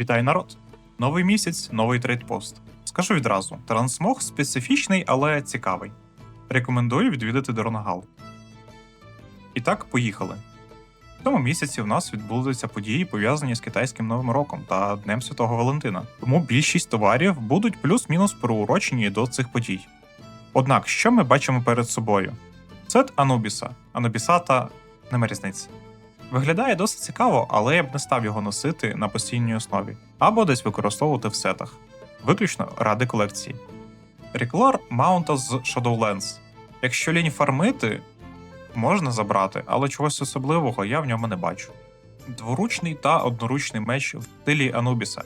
Вітаю народ! Новий місяць, новий трейдпост. Скажу відразу: трансмог специфічний, але цікавий. Рекомендую відвідати Дронагал. І так, поїхали. В цьому місяці в нас відбудуться події, пов'язані з китайським Новим роком та Днем Святого Валентина. Тому більшість товарів будуть плюс-мінус приурочені до цих подій. Однак, що ми бачимо перед собою? Сет Анубіса, Анубісата нема різниці. Виглядає досить цікаво, але я б не став його носити на постійній основі або десь використовувати в сетах, виключно ради колекції. Ріклор маунта з Shadowlands. Якщо лінь фармити, можна забрати, але чогось особливого я в ньому не бачу. Дворучний та одноручний меч в стилі Анубіса.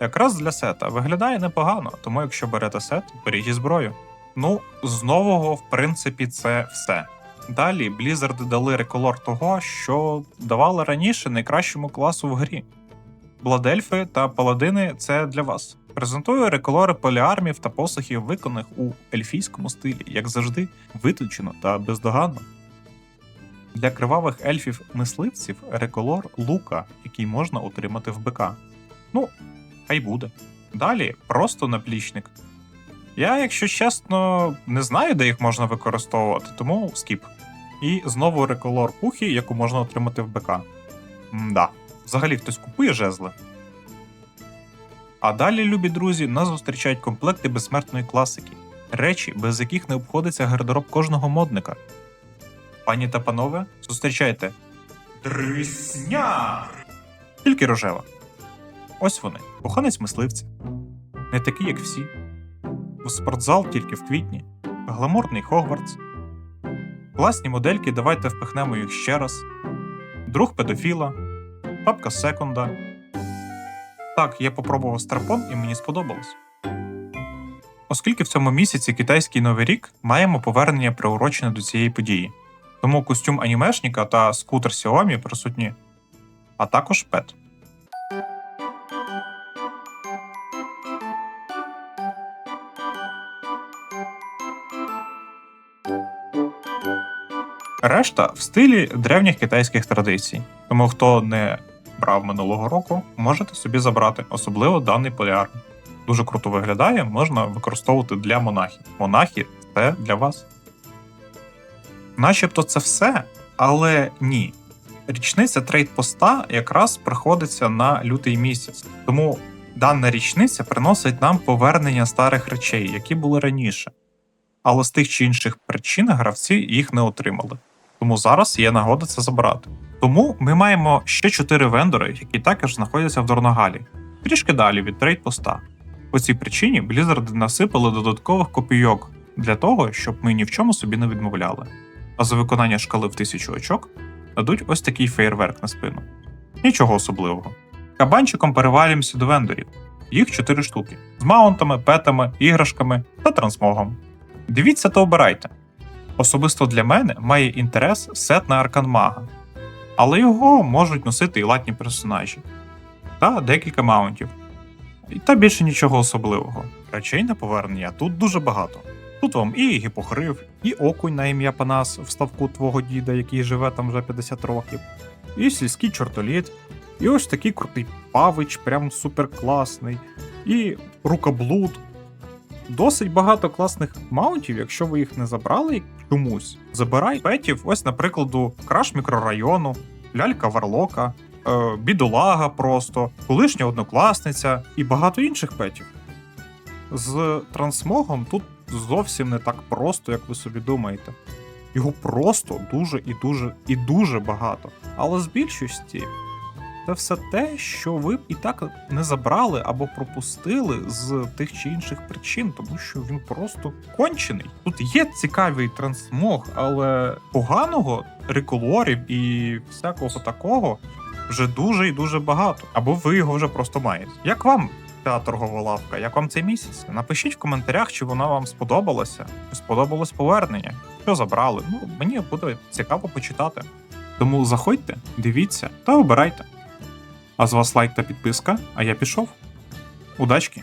Якраз для сета виглядає непогано, тому якщо берете сет, беріть і зброю. Ну, з нового, в принципі, це все. Далі Blizzard дали реколор того, що давали раніше найкращому класу в грі. Бладельфи та паладини це для вас. Презентую реколори поліармів та посохів, виконаних у ельфійському стилі, як завжди, витончено та бездоганно. Для кривавих ельфів-мисливців реколор лука, який можна отримати в БК. Ну, хай буде. Далі просто наплічник. Я, якщо чесно, не знаю, де їх можна використовувати, тому скіп. І знову реколор пухи, яку можна отримати в БК. Мда. Взагалі хтось купує жезли. А далі, любі друзі, нас зустрічають комплекти безсмертної класики, речі, без яких не обходиться гардероб кожного модника. Пані та панове, зустрічайте Дрисня! Тільки рожева. Ось вони, коханець мисливця. Не такий, як всі. У спортзал тільки в квітні, гламурний Хогвартс. Класні модельки, давайте впихнемо їх ще раз. Друг педофіла, папка секунда. Так, я попробував старпон і мені сподобалось. Оскільки в цьому місяці китайський новий рік маємо повернення приурочене до цієї події. Тому костюм анімешника та скутер Xiaomi присутні, а також пет. Решта в стилі древніх китайських традицій. Тому хто не брав минулого року, можете собі забрати, особливо даний поліарм. Дуже круто виглядає, можна використовувати для монахів. Монахи це для вас. Начебто це все, але ні. Річниця трейдпоста якраз приходиться на лютий місяць. Тому дана річниця приносить нам повернення старих речей, які були раніше. Але з тих чи інших причин гравці їх не отримали. Тому зараз є нагода це забрати. Тому ми маємо ще 4 вендори, які також знаходяться в Дорногалі, трішки далі від трейдпоста. По цій причині Blizzard насипали додаткових копійок для того, щоб ми ні в чому собі не відмовляли. А за виконання шкали в 1000 очок дадуть ось такий фейерверк на спину. Нічого особливого. Кабанчиком перевалюємося до вендорів. Їх 4 штуки з маунтами, петами, іграшками та трансмогом. Дивіться та обирайте. Особисто для мене має інтерес сет на Арканмага, але його можуть носити і латні персонажі, та декілька маунтів. Та більше нічого особливого. Речей на повернення тут дуже багато. Тут вам і гіпохрив, і окунь на ім'я Панас в ставку твого діда, який живе там вже 50 років, і сільський чортоліт, і ось такий крутий павич, прям супер класний, і рукоблуд. Досить багато класних маунтів, якщо ви їх не забрали чомусь. Забирай петів, ось, наприклад, краш мікрорайону, лялька Варлока, е, бідолага просто, колишня однокласниця і багато інших петів. З трансмогом тут зовсім не так просто, як ви собі думаєте. Його просто дуже і дуже і дуже багато. Але з більшості це все те, що ви і так не забрали або пропустили з тих чи інших причин, тому що він просто кончений. Тут є цікавий трансмог, але поганого реколорів і всякого такого вже дуже і дуже багато. Або ви його вже просто маєте. Як вам ця торгова лавка? Як вам цей місяць? Напишіть в коментарях, чи вона вам сподобалася, чи сподобалось повернення, що забрали. Ну мені буде цікаво почитати. Тому заходьте, дивіться та обирайте. А з вас лайк та підписка, а я пішов. Удачки!